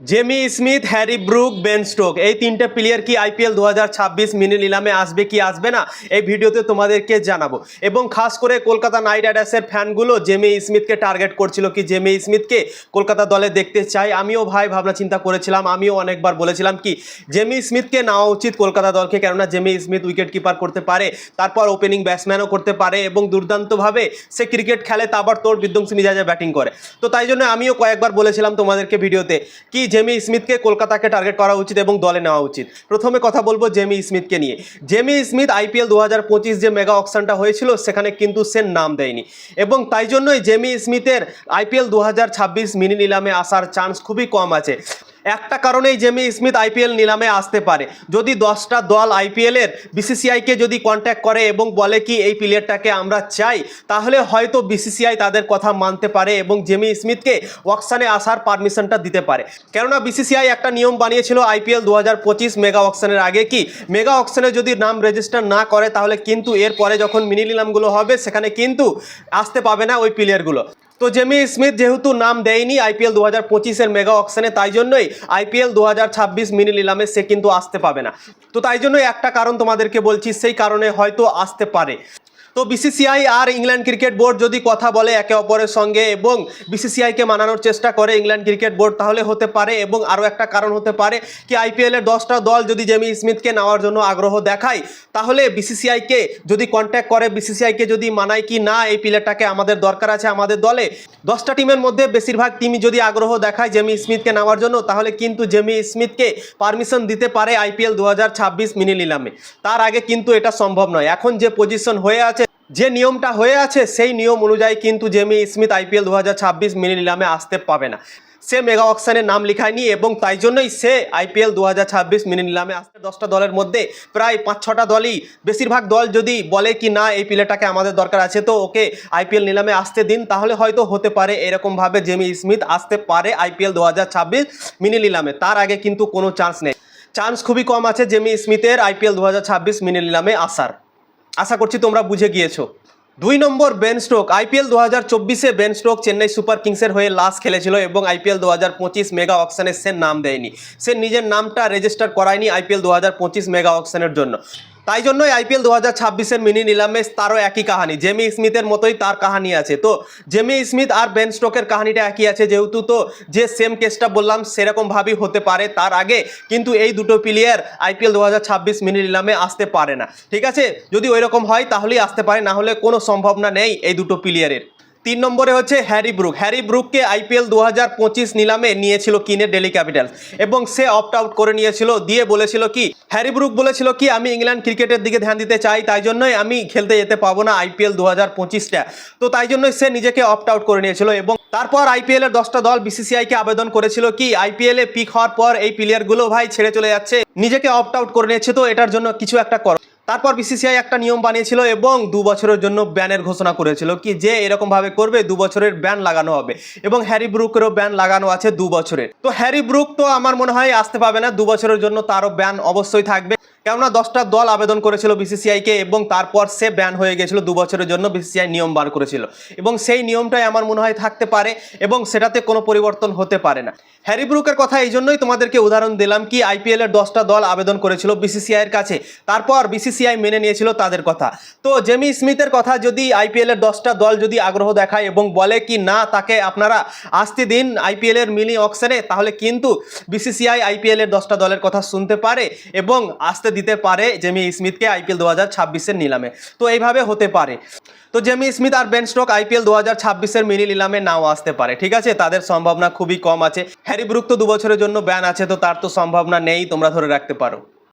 Jamie Smith Harry Brook Ben Stoke এই তিনটে player কি আইপিএল দু হাজার ছাব্বিশ মিনি নিলামে আসবে কি আসবে না? এই ভিডিওতে তোমাদেরকে জানাব। এবং খাস করে কলকাতা নাইট রাইডার্সের ফ্যানগুলো জেমি স্মিথকে টার্গেট করছিল কি জেমি স্মিথকে কলকাতা দলে দেখতে চাই। আমিও ভাই ভাবনা চিন্তা করেছিলাম, আমিও অনেকবার বলেছিলাম কি জেমি স্মিথকে নেওয়া উচিত কলকাতা দলকে, কেননা জেমি স্মিথ উইকেট কিপার করতে পারে, তারপর ওপেনিং ব্যাটসম্যানও করতে পারে এবং দুর্দান্তভাবে সে ক্রিকেট খেলে, তারপর তোর বিধ্বংসী মিজাজে ব্যাটিং করে। তো তাই জন্য আমিও কয়েকবার বলেছিলাম তোমাদেরকে ভিডিওতে কি জেমি স্মিথকে কলকাতাকে টার্গেট করা উচিত এবং দলে নেওয়া উচিত। প্রথমে কথা বলব জেমি স্মিথকে নিয়ে। জেমি স্মিথ আইপিএল দু হাজার পঁচিশ যে মেগা অকশনটা হয়েছিল, সেখানে কিন্তু সে নাম দেয়নি। এবং তাই জন্যই জেমি স্মিথের আইপিএল দু হাজার ছাব্বিশ মিনি নিলামে আসার চান্স খুবই কম আছে। একটা কারণেই জেমি স্মিথ আইপিএল নিলামে আসতে পারে। যদি দশটা দল আইপিএলের বিসিসিআইকে যদি কন্ট্যাক্ট করে এবং বলে কি এই প্লেয়ারটাকে আমরা চাই, তাহলে হয়তো বিসিসিআই তাদের কথা মানতে পারে এবং জেমি স্মিথকে অকশানে আসার পারমিশনটা দিতে পারে। কেননা বিসিসিআই একটা নিয়ম বানিয়েছিল আইপিএল দু হাজার পঁচিশ মেগা অকশনের আগে কি মেগা অকশনে যদি নাম রেজিস্টার না করে, তাহলে কিন্তু এরপরে যখন মিনি নিলামগুলো হবে, সেখানে কিন্তু আসতে পাবে না ওই প্লেয়ারগুলো তো জেমি স্মিথ যেহেতু নাম দেয়নি আইপিএল দু হাজার পঁচিশের মেগা অকশনে, তাই জন্যই আইপিএল দু হাজার ছাব্বিশ মিনি নিলামে সে কিন্তু আসতে পাবে না। তো তাই জন্যই একটা কারণ তোমাদেরকে বলছি, সেই কারণে হয়তো আসতে পারে। তো বিসিসিআই আর ইংল্যান্ড ক্রিকেট বোর্ড যদি কথা বলে একে অপরের সঙ্গে এবং বিসিসিআইকে মানানোর চেষ্টা করে ইংল্যান্ড ক্রিকেট বোর্ড তাহলে হতে পারে এবং আরও একটা কারণ হতে পারে কি আইপিএলের দশটা দল যদি জেমি স্মিথকে নেওয়ার জন্য আগ্রহ দেখায়, তাহলে বিসিসিআইকে যদি কন্ট্যাক্ট করে বিসিসিআইকে যদি মানায় কি না, এই প্লেয়ারটাকে আমাদের দরকার আছে আমাদের দলে। দশটা টিমের মধ্যে বেশিরভাগ টিমই যদি আগ্রহ দেখায় জেমি স্মিথকে নেওয়ার জন্য, তাহলে কিন্তু জেমি স্মিথকে পারমিশন দিতে পারে আইপিএল দু হাজার ছাব্বিশ মিনি নিলামে তার আগে কিন্তু এটা সম্ভব নয়। এখন যে পজিশন হয়ে আছে যে নিয়মটা হয়ে আছে, সেই নিয়ম অনুযায়ী কিন্তু জেমি স্মিথ আইপিএল দু হাজার ছাব্বিশ মিনি নিলামে আসতে পাবে না। সে মেগা অকশানের নাম লিখায়নি এবং তাই জন্যই সে আইপিএল দু হাজার ছাব্বিশ মিনি নিলামে আসতে দশটা দলের মধ্যে প্রায় পাঁচ ছটা দলই, বেশিরভাগ দল যদি বলে কি না, এই প্লেয়ারটাকে আমাদের দরকার আছে, তো ওকে আইপিএল নিলামে আসতে দিন, তাহলে হয়তো হতে পারে এরকমভাবে জেমি স্মিথ আসতে পারে আইপিএল দু হাজার ছাব্বিশ মিনি নিলামে। তার আগে কিন্তু কোনো চান্স নেই। চান্স খুবই কম আছে জেমি স্মিথের আইপিএল দু হাজার ছাব্বিশ মিনি নিলামে আসার। আশা করছি তোমরা বুঝে গিয়েছো। দুই নম্বর বেন স্টোক আইপিএল দু হাজার চব্বিশে বেন স্টোক চেন্নাই সুপার কিংসের হয়ে লাস্ট খেলেছিল এবং আইপিএল দু হাজার পঁচিশ মেগা অকশানে সে নাম দেয়নি। সে নিজের নামটা রেজিস্টার করায়নি আইপিএল দু হাজার পঁচিশ মেগা অকশানের জন্য। তাই জন্যই আইপিএল দু হাজার ছাব্বিশের মিনি নিলামে তারও একই কাহানি। জেমি স্মিথের মতোই তার কাহানি আছে। তো জেমি স্মিথ আর বেন স্টোকের কাহানিটা একই আছে যেহেতু তো যে সেম কেসটা বললাম সেরকমভাবেই হতে পারে তার আগে কিন্তু এই দুটো প্লেয়ার আইপিএল দু হাজার ছাব্বিশ মিনি নিলামে আসতে পারে না। ঠিক আছে? যদি ওই রকম হয় তাহলেই আসতে পারে, না হলে কোনো সম্ভাবনা নেই এই দুটো প্লেয়ারের তিন নম্বরে হচ্ছে হ্যারি ব্রুক। হ্যারি ব্রুককে আইপিএল দু হাজার পঁচিশ নিলামে নিয়েছিল কিনে ডেলি ক্যাপিটাল এবং সে অপ্ট আউট করে নিয়েছিল, দিয়ে বলেছিল কি, হ্যারি ব্রুক বলেছিল কি, আমি ইংল্যান্ড ক্রিকেটের দিকে ধ্যান দিতে চাই, তাই জন্যই আমি খেলতে যেতে পাবো না আইপিএল দু হাজার পঁচিশটা। তো তাই জন্যই সে নিজেকে অপ্ট আউট করে নিয়েছিল এবং তারপর আইপিএলের দশটা দল বিসিসিআইকে আবেদন করেছিল কি আইপিএলে পিক হওয়ার পর এই প্লেয়ারগুলো ভাই ছেড়ে চলে যাচ্ছে, নিজেকে অপ্ট আউট করে নিয়েছে, তো এটার জন্য কিছু একটা করো তারপর বিসিসিআই একটা নিয়ম বানিয়েছিল এবং দু বছরের জন্য ব্যানের ঘোষণা করেছিল কি যে এরকম ভাবে করবে, দু বছরের ব্যান লাগানো হবে। এবং হ্যারি ব্রুকেরও ব্যান লাগানো আছে দু বছরের। তো হ্যারি ব্রুক তো আমার মনে হয় আসতে পাবে না, দু বছরের জন্য তারও ব্যান অবশ্যই থাকবে। কেননা দশটা দল আবেদন করেছিল বিসিসিআইকে এবং তারপর সে ব্যান হয়ে গেছিল দু বছরের জন্য বিসিসিআই নিয়ম বার করেছিল। এবং সেই নিয়মটাই আমার মনে হয় থাকতে পারে এবং সেটাতে কোনো পরিবর্তন হতে পারে না। হ্যারি ব্রুকের কথা এই জন্যই তোমাদেরকে উদাহরণ দিলাম কি আইপিএলের দশটা দল আবেদন করেছিল বিসিসিআইয়ের কাছে। তারপর বিসিসিআই মেনে নিয়েছিল তাদের কথা। তো জেমি স্মিথের কথা যদি আইপিএলের দশটা দল যদি আগ্রহ দেখায় এবং বলে কি না তাকে আপনারা আসতে দিন আইপিএলের মিনি অকশনে তাহলে কিন্তু বিসিসিআই আইপিএলের দশটা দলের কথা শুনতে পারে এবং আসতে দিতে পারে জেমি স্মিথকে আইপিএল দু হাজার ছাব্বিশের নিলামে। তো এইভাবে হতে পারে। তো জেমি স্মিথ আর বেন স্টোক আইপিএল দু হাজার ছাব্বিশের মিনি নিলামে নাও আসতে পারে, ঠিক আছে? তাদের সম্ভাবনা খুবই কম আছে। হ্যারি ব্রুক তো দু বছরের জন্য ব্যান আছে, তো তার তো সম্ভাবনা নেই, তোমরা ধরে রাখতে পারো।